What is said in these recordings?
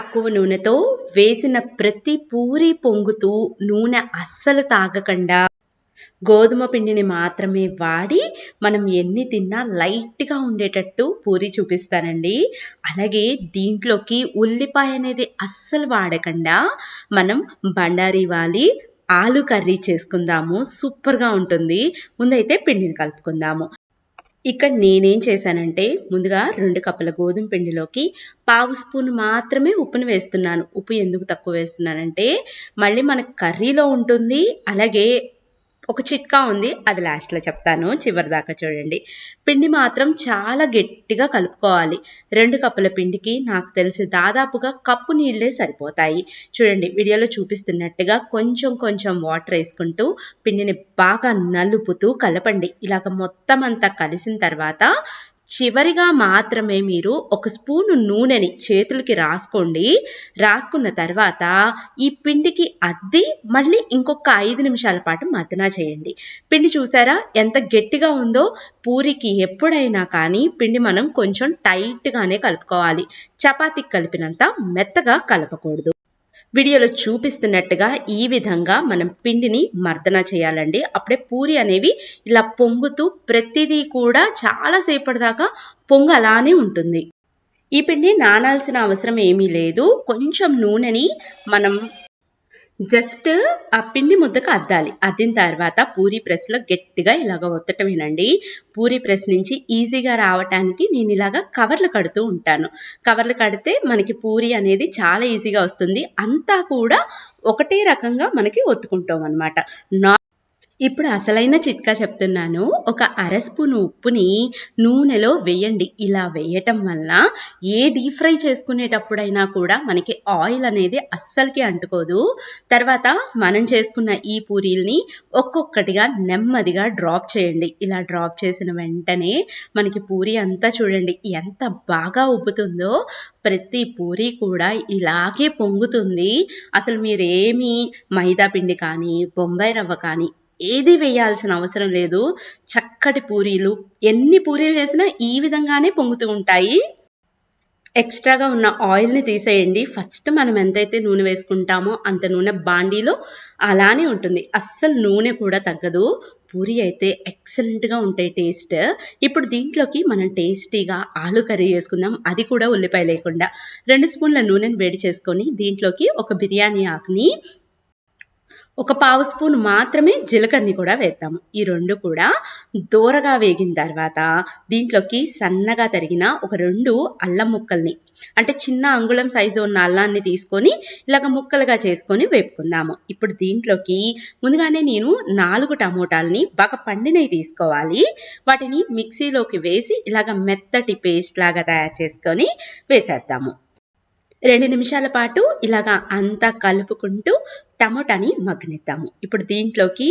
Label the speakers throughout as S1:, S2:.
S1: తక్కువ నూనెతో వేసిన ప్రతి పూరి పొంగుతూ నూనె అస్సలు తాగకుండా. గోధుమ పిండిని మాత్రమే వాడి మనం ఎన్ని తిన్నా లైట్గా ఉండేటట్టు పూరి చూపిస్తానండి. అలాగే దీంట్లోకి ఉల్లిపాయ అనేది అస్సలు వాడకుండా. మనం బండారీ వాలి ఆలు కర్రీ చేసుకుందాము సూపర్గా ఉంటుంది. ముందైతే పిండిని కలుపుకుందాము. ఇక్కడ నేనేం చేశానంటే ముందుగా రెండు కప్పుల గోధుమ పిండిలోకి పావు స్పూన్ మాత్రమే ఉప్పును వేస్తున్నాను. ఉప్పు ఎందుకు తక్కువ వేస్తున్నానంటే మళ్ళీ మనకు కర్రీలో ఉంటుంది. అలాగే ఒక చిట్కా ఉంది అది లాస్ట్లో చెప్తాను చివరి దాకా చూడండి. పిండి మాత్రం చాలా గట్టిగా కలుపుకోవాలి. రెండు కప్పుల పిండికి నాకు తెలిసి దాదాపుగా కప్పు నీళ్ళే సరిపోతాయి. చూడండి వీడియోలో చూపిస్తున్నట్టుగా కొంచెం కొంచెం వాటర్ వేసుకుంటూ పిండిని బాగా నలుపుతూ కలపండి. ఇలాగ మొత్తం అంతా కలిసిన తర్వాత చివరిగా మాత్రమే మీరు ఒక స్పూను నూనెని చేతులకి రాసుకోండి. రాసుకున్న తర్వాత ఈ పిండికి అద్ది మళ్ళీ ఇంకొక ఐదు నిమిషాల పాటు మద్దన చేయండి. పిండి చూసారా ఎంత గట్టిగా ఉందో? పూరికి ఎప్పుడైనా కానీ పిండి మనం కొంచెం టైట్గానే కలుపుకోవాలి. చపాతీకి కలిపినంత మెత్తగా కలపకూడదు. వీడియోలో చూపిస్తున్నట్టుగా ఈ విధంగా మనం పిండిని మర్దన చేయాలండి. అప్పుడే పూరి అనేవి ఇలా పొంగుతూ ప్రతిదీ కూడా చాలా సేపటి దాకా పొంగు అలానే ఉంటుంది. ఈ పిండి నానాల్సిన అవసరం ఏమీ లేదు. కొంచెం నూనెని మనం జస్ట్ ఆ పిండి ముద్దకు అద్దాలి. అద్దిన తర్వాత పూరి ప్రెస్లో గట్టిగా ఇలాగ ఒత్తటమేనండి పూరి ప్రెస్ నుంచి ఈజీగా రావటానికి నేను ఇలాగ కవర్లు కడుతూ ఉంటాను. కవర్లు కడితే మనకి పూరి అనేది చాలా ఈజీగా వస్తుంది. అంతా కూడా ఒకటే రకంగా మనకి ఒత్తుకుంటాం అనమాట నా ఇప్పుడు అసలైన చిట్కా చెప్తున్నాను. ఒక అర స్పూన్ ఉప్పుని నూనెలో వేయండి. ఇలా వేయటం వల్ల ఏ డీప్ ఫ్రై చేసుకునేటప్పుడైనా కూడా మనకి ఆయిల్ అనేది అస్సలకి అంటుకోదు. తర్వాత మనం చేసుకున్న ఈ పూరీల్ని ఒక్కొక్కటిగా నెమ్మదిగా డ్రాప్ చేయండి. ఇలా డ్రాప్ చేసిన వెంటనే మనకి పూరి అంతా చూడండి ఎంత బాగా ఉబ్బుతుందో. ప్రతి పూరి కూడా ఇలాగే పొంగుతుంది. అసలు మీరేమి మైదా పిండి కానీ బొంబాయి రవ్వ కానీ ఏది వేయాల్సిన అవసరం లేదు. చక్కటి పూరీలు ఎన్ని పూరీలు వేసినా ఈ విధంగానే పొంగుతూ ఉంటాయి. ఎక్స్ట్రాగా ఉన్న ఆయిల్ని తీసేయండి. ఫస్ట్ మనం ఎంతైతే నూనె వేసుకుంటామో అంత నూనె బాండీలో అలానే ఉంటుంది. అస్సలు నూనె కూడా తగ్గదు. పూరి అయితే ఎక్సలెంట్గా ఉంటాయి టేస్ట్. ఇప్పుడు దీంట్లోకి మనం టేస్టీగా ఆలు కర్రీ చేసుకుందాం అది కూడా ఉల్లిపాయ లేకుండా. రెండు స్పూన్ల నూనెని వేడి చేసుకొని దీంట్లోకి ఒక బిర్యానీ ఆకుని ఒక పావు స్పూన్ మాత్రమే జీలకర్రని కూడా వేద్దాము. ఈ రెండు కూడా దూరగా వేగిన తర్వాత దీంట్లోకి సన్నగా తరిగిన ఒక రెండు అల్లం ముక్కల్ని అంటే చిన్న అంగుళం సైజు ఉన్న అల్లాన్ని తీసుకొని ఇలాగ ముక్కలుగా చేసుకొని వేపుకుందాము. ఇప్పుడు దీంట్లోకి ముందుగానే నేను నాలుగు టమోటాలని బాగా పండినవి తీసుకోవాలి. వాటిని మిక్సీలోకి వేసి ఇలాగ మెత్తటి పేస్ట్ లాగా తయారు చేసుకొని వేసేద్దాము. రెండు నిమిషాల పాటు ఇలాగా అంతా కలుపుకుంటూ టమోటాని మగ్గనిద్దాము. ఇప్పుడు దీంట్లోకి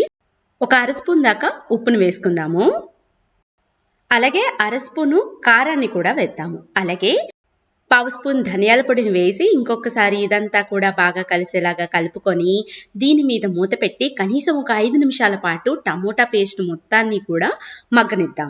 S1: ఒక అర స్పూన్ దాకా ఉప్పును వేసుకుందాము. అలాగే అర స్పూను కారాన్ని కూడా వేద్దాము. అలాగే పావు స్పూన్ ధనియాల పొడిని వేసి ఇంకొకసారి ఇదంతా కూడా బాగా కలిసేలాగా కలుపుకొని దీని మీద మూత పెట్టి కనీసం ఒక ఐదు నిమిషాల పాటు టమోటా పేస్ట్ మొత్తాన్ని కూడా మగ్గనిద్దాం.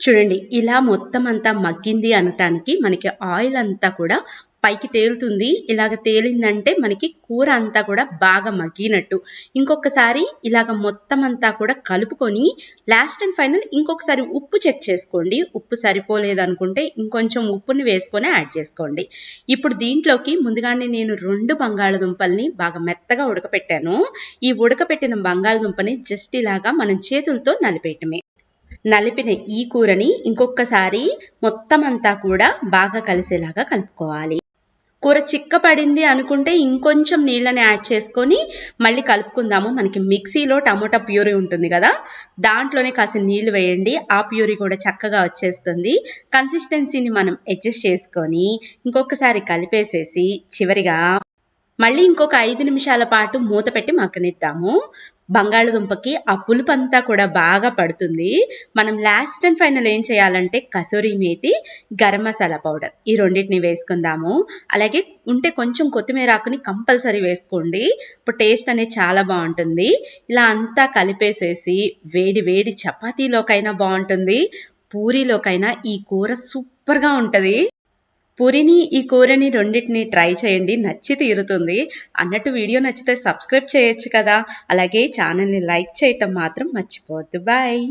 S1: చూడండి ఇలా మొత్తం అంతా మగ్గింది అనటానికి మనకి ఆయిల్ అంతా కూడా పైకి తేలుతుంది. ఇలాగ తేలిందంటే మనకి కూర అంతా కూడా బాగా మగ్గినట్టు. ఇంకొకసారి ఇలాగ మొత్తం అంతా కూడా కలుపుకొని లాస్ట్ అండ్ ఫైనల్ ఇంకొకసారి ఉప్పు చెక్ చేసుకోండి. ఉప్పు సరిపోలేదనుకుంటే ఇంకొంచెం ఉప్పుని వేసుకొని యాడ్ చేసుకోండి. ఇప్పుడు దీంట్లోకి ముందుగానే నేను రెండు బంగాళదుంపల్ని బాగా మెత్తగా ఉడకపెట్టాను. ఈ ఉడకపెట్టిన బంగాళదుంపని జస్ట్ ఇలాగా మనం చేతులతో నలిపేయటమే. నలిపిన ఈ కూరని ఇంకొకసారి మొత్తం అంతా కూడా బాగా కలిసేలాగా కలుపుకోవాలి. కూర చిక్క పడింది అనుకుంటే ఇంకొంచెం నీళ్ళని యాడ్ చేసుకొని మళ్ళీ కలుపుకుందాము. మనకి మిక్సీలో టమోటా ప్యూరీ ఉంటుంది కదా దాంట్లోనే కాసిన నీళ్ళు వేయండి. ఆ ప్యూరీ కూడా చక్కగా వచ్చేస్తుంది. కన్సిస్టెన్సీని మనం అడ్జస్ట్ చేసుకొని ఇంకొకసారి కలిపేసేసి చివరిగా మళ్ళీ ఇంకొక ఐదు నిమిషాల పాటు మూత పెట్టి మగ్గనిద్దాము. బంగాళదుంపకి ఆ పులుపు అంతా కూడా బాగా పడుతుంది. మనం లాస్ట్ అండ్ ఫైనల్ ఏం చేయాలంటే కసూరి మేతి గరం మసాలా పౌడర్ ఈ రెండింటిని వేసుకుందాము. అలాగే ఉంటే కొంచెం కొత్తిమీర ఆకుని కంపల్సరీ వేసుకోండి. ఇప్పుడు టేస్ట్ అనేది చాలా బాగుంటుంది. ఇలా అంతా కలిపేసేసి వేడి వేడి చపాతీలోకైనా బాగుంటుంది. పూరీలోకైనా ఈ కూర సూపర్గా ఉంటుంది. పూరిని ఈ కూరని రెండింటిని ట్రై చేయండి. నచ్చి తీరుతుంది. అన్నట్టు వీడియో నచ్చితే సబ్స్క్రైబ్ చేయొచ్చు కదా. అలాగే ఛానల్ని లైక్ చేయటం మాత్రం మర్చిపోవద్దు. బాయ్.